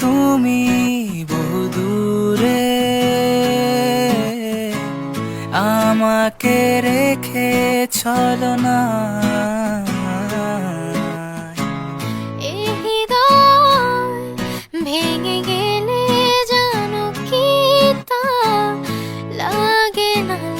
তুমি বহুদূরে আমাকে রেখে চলো না। ভেঙে গেলে জানো কি তা? লাগে না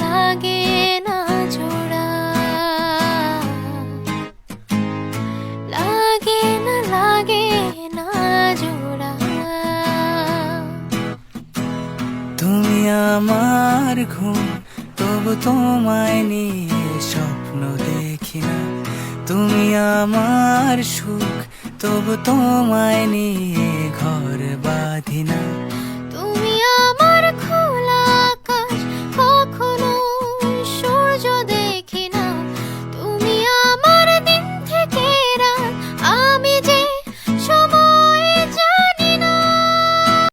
আমার ঘুম, তবু তোমায় নিয়ে স্বপ্ন দেখি না। তুমি আমার সুখ, তবু তোমায় নিয়ে ঘর